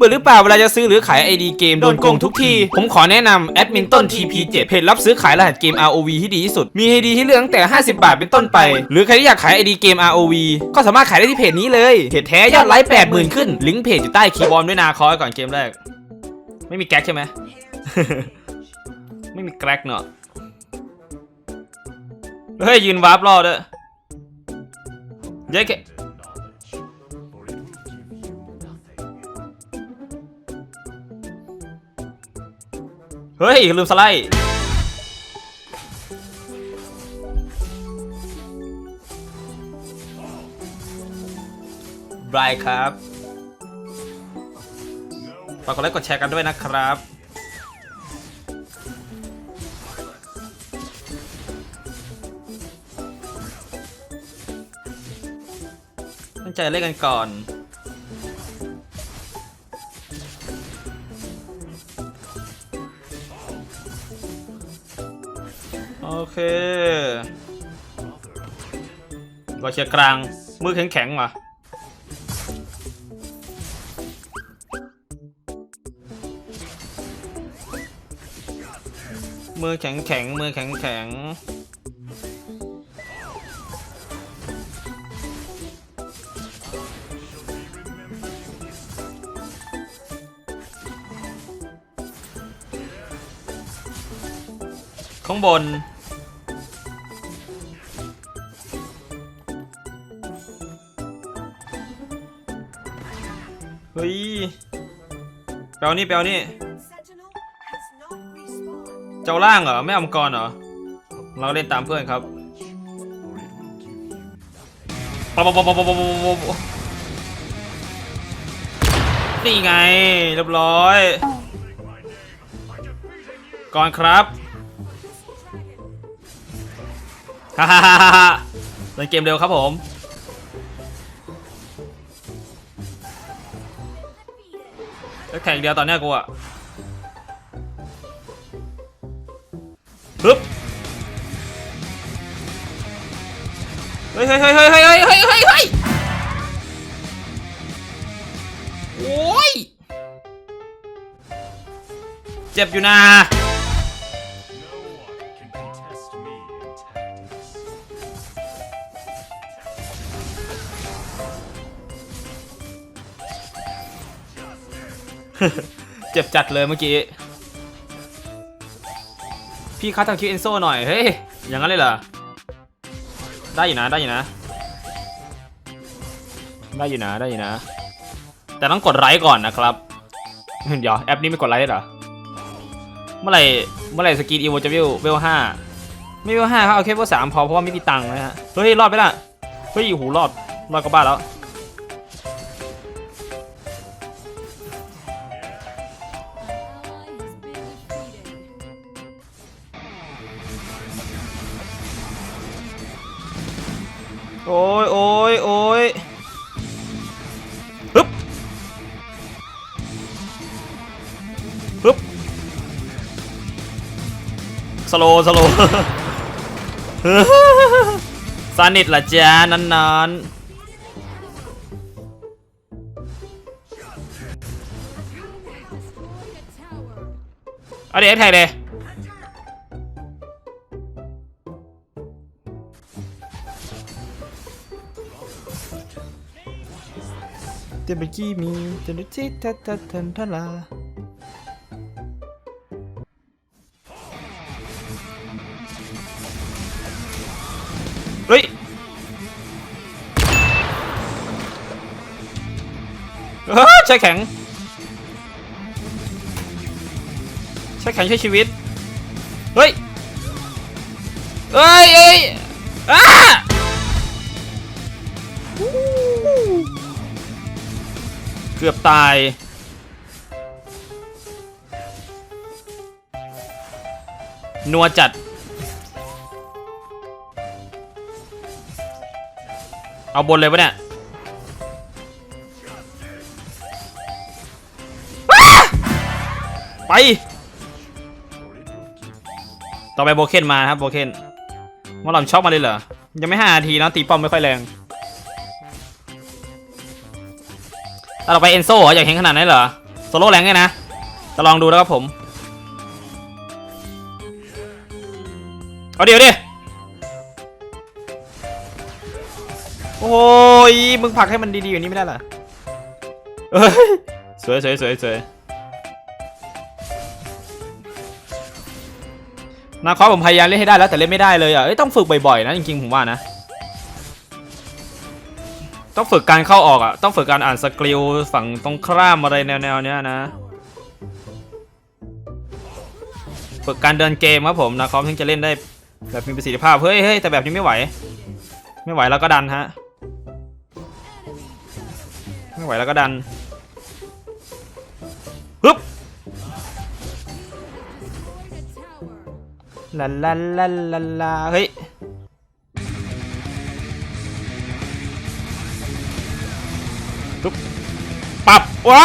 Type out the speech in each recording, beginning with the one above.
เบื่อหรือเปล่าเวลาจะซื้อหรือขาย ID เกมโดนโกงทุกที ผมขอแนะนำแอดมินต้น TP7 เพจรับซื้อขายรหัสเกม ROV ที่ดีที่สุด มี ID ที่เลือกตั้งแต่ 50 บาทเป็นต้นไป หรือใครที่อยากขาย ID เกม ROV ก็สามารถขายได้ที่เพจนี้เลยเพจแท้ยอดไลค์80,000ขึ้นลิงก์เพจอยู่ใต้คีย์บอร์ดด้วยนาคอยก่อนเกมแรก ไม่มีแก๊กใช่ไหม ไม่มีแก๊กเนาะเฮ้ยยืนวาร์ปรอด้วยเย้ เฮ้ย ลืมสไลด์ บายครับฝากกดไลค์กดแชร์กันด้วยนะครับตั้งใจเล่นกันก่อน โอเครอเชียร์กลาง มือแข็งๆว่ะมือแข็งแข็งมือแข็งแข็งข้างบน ฮ้ยแปลนี่แปลนี่เจ้าล่างเหรอไม่อมังกรเหรอ เราเล่นตามเพื่อนครับปะปะปะปะปะปะปะนี่ไงเรียบร้อย ก่อนครับฮ่าฮ่าฮ่าเล่นเกมเร็วครับผม แล้วแข่งเดียวตอนเนี้ยกูอะปึ๊บเฮ้ยเฮ้ยเฮ้ยเฮ้ยเฮ้ยเฮ้ยเฮ้ยเฮ้ยโอ้ย เจ็บอยู่นะ จ็บจัดเลยเมื่อกี้ พี่คัดทำคิวเอนโซหน่อย เฮ้ย อย่างนั้นเลยเหรอ ได้อยู่นะ ได้อยู่นะ ได้อยู่นะ ได้อยู่นะ แต่ต้องกดไลค์ก่อนนะครับ เดี๋ยวแอปนี้ไม่กดไลค์ได้เหรอ เมื่อไหร่ เมื่อไหร่สกีนอีโวจะเวลเวลห้าไม่เวลห้าครับเอาแค่เวลสามพอเพราะว่าไม่มีตังค์นะฮะ เฮ้ย รอดไปละ เฮ้ยหูรอด รอดก็บ้าแล้ว สโลสโลซานิดละจ้านาน Destroyed a tower. ๆเอาเดี๋ยวแท็กเลยเดี๋ยวเมื่อกี้มีจะดูที่ทัดทัดทันทลา ใช้แข็ง ใช้แข็งช่วยชีวิต เฮ้ยเอ้ยเอ้ยอ้าเกือบตายนัวจัด เอาบนเลยปะเนี่ย ไป ต่อไปโบเคนมาครับโบเคนมาหล่อมช็อกมาเลยเหรอ ยังไม่ห้านาทีนะตีป้อมไม่ค่อยแรงแต่เราไปเอนโซ่เหรออยากเห็นขนาดนั้นเหรอโซโล่แรงไงนะจะลองดูนะครับผม เอาเดี๋ยวดิโอ้ย มึงผลักให้มันดีๆอย่างนี้ไม่ได้เหรอเสวยสวยสวยสวย นาคอสผมพยายามเล่นให้ได้แล้วแต่เล่นไม่ได้เลยอะต้องฝึกบ่อยๆนะจริงๆผมว่านะ ต้องฝึกการเข้าออกอะต้องฝึกการอ่านสกิลฝั่งตรงข้ามอะไรแนวๆเนี้ยนะ ฝึกการเดินเกมครับผมนาคอมถึงจะเล่นได้แบบมีประสิทธิภาพเฮ้ยเฮ้ยแต่แบบนี้ไม่ไหว ไม่ไหวแล้วก็ดันฮะไม่ไหวแล้วก็ดันฮึบ ลาลาลาลาลาเฮ้ยปุ๊บปับว้า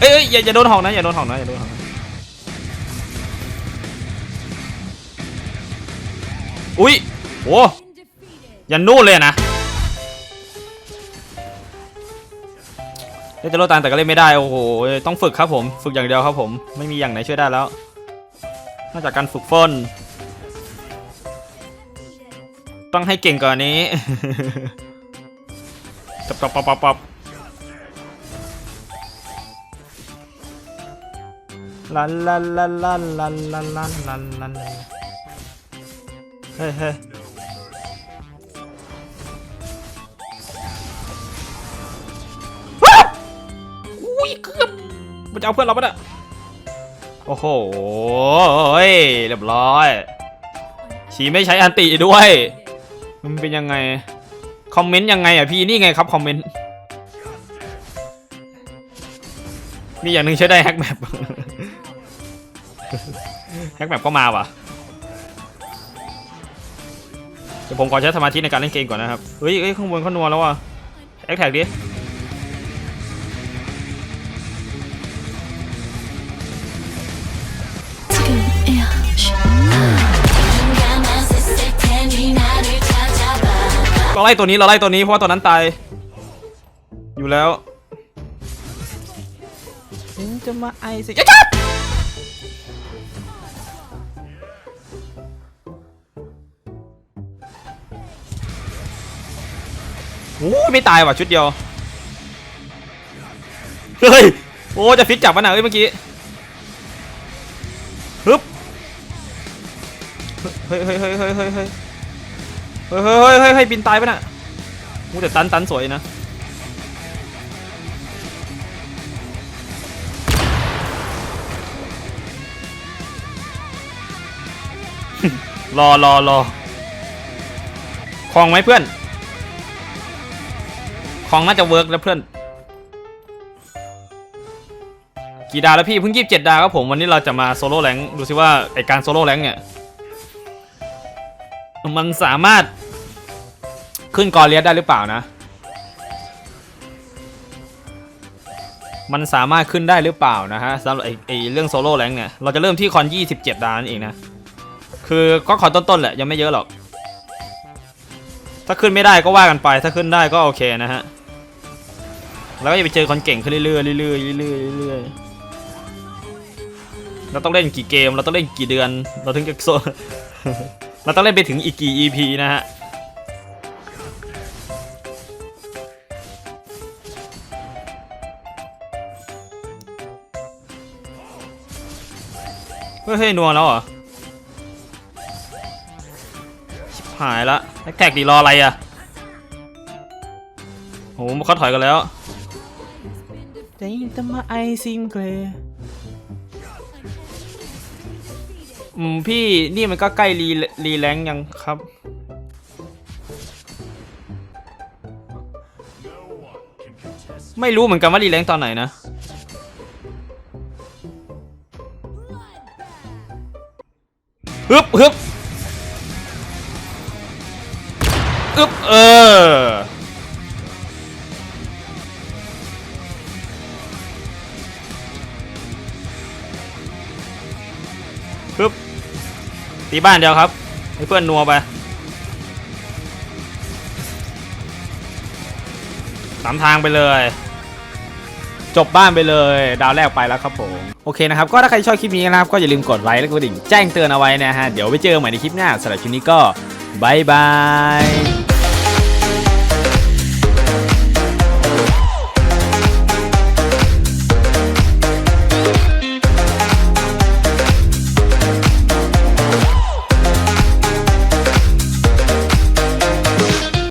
เอ้ยเอ้ยอย่าอย่าโดนหอกนะอย่าโดนหอกนะอย่าโดนหอกนะอุ้ยโอ้ยันนู่นเลยนะเล่นจะโลตันแต่ก็เล่นไม่ได้โอ้โหต้องฝึกครับผม ฝึกอย่างเดียวครับผมไม่มีอย่างไหนช่วยได้แล้ว นอกจากการฝึกฝนต้องให้เก่งกว่อนนี้ปับปับปบปบปบลันลันลันลันลันลันลันลันลันเฮ้ยเฮ้ยอุ้ยเกือบมันจะเอาเพื่อนเราปะเนี่ย โอ้โหเรียบร้อยฉีไม่ใช้อันติด้วย มันเป็นยังไง คอมเมนต์ยังไงอะพี่นี่ไงครับคอมเมนต์ มีอย่างหนึ่งใช้ได้แฮกแมปแฮกแมปก็มาว่ะเดี๋ยวผมขอใช้สมาธิในการเล่นเกมก่อนนะครับ เฮ้ยเฮ้ยข้างบนเขานัวแล้วว่ะแอคแท็กดิ เราไล่ตัวนี้เราไล่ตัวนี้เพราะว่าตัวนั้นตาย อยู่แล้วถึงจะมาไอสิจับโอ้ไม่ตายว่ะชุดเดียว เฮ้ย โอ้ จะฟิตจับมันหน่ะเอ้ยเมื่อกี้ฮึบเฮ้ยเฮ้ยเฮ้ยเฮ้ยเฮ้ย เฮ้ยเฮ้ยเฮ้ยเฮ้ยบินตายไปะน่ะมูแต่ตันตันสวยนะรอรอรอคลองไหมเพื่อนคลองน่าจะเวิร์กแล้วเพื่อน กี่ดาวแล้วพี่เพิ่งยีิบเจ็ดดาวครับผมวันนี้เราจะมาโซโล่แรงดูสิว่าไอการโซโล่แรงเนี่ย มันสามารถขึ้นกอเลียสได้หรือเปล่านะ มันสามารถขึ้นได้หรือเปล่านะฮะสำหรับไอ้ไอเรื่องโซโล่แรงเนี่ย เราจะเริ่มที่คอน27 ดาวนั่นเองนะ คือก็คอนต้นๆแหละยังไม่เยอะหรอก ถ้าขึ้นไม่ได้ก็ว่ากันไป ถ้าขึ้นได้ก็โอเคนะฮะ แล้วก็จะไปเจอคนเก่งขึ้นเรื่อยๆเรื่อยๆเรื่อยๆเรื่อยๆเราต้องเล่นกี่เกม เราต้องเล่นกี่เดือน เราถึงจะโซ เราต้องเล่นไปถึงอีกกี่ EP นะฮะ เฮ้ยเฮ้นัวแล้วเหรอ ชิบหายละแท็กดีรออะไรอะโหเขาถอยกันแล้วใจจะ อืมพี่นี่มันก็ใกล้รีรีแรงยังครับ ไม่รู้เหมือนกันว่ารีแรงตอนไหนนะ ฮึบฮึบอึบเออ ตีบ้านเดียวครับให้เพื่อนนัวไปสามทางไปเลย จบบ้านไปเลย ดาวแรกไปแล้วครับผมโอเคนะครับ ก็ถ้าใครชอบคลิปนี้นะครับ ก็อย่าลืมกดไลค์และกดกระดิ่งแจ้งเตือนเอาไว้นะฮะ เดี๋ยวไปเจอกันใหม่ในคลิปหน้าสำหรับคลิปนี้ก็บายบาย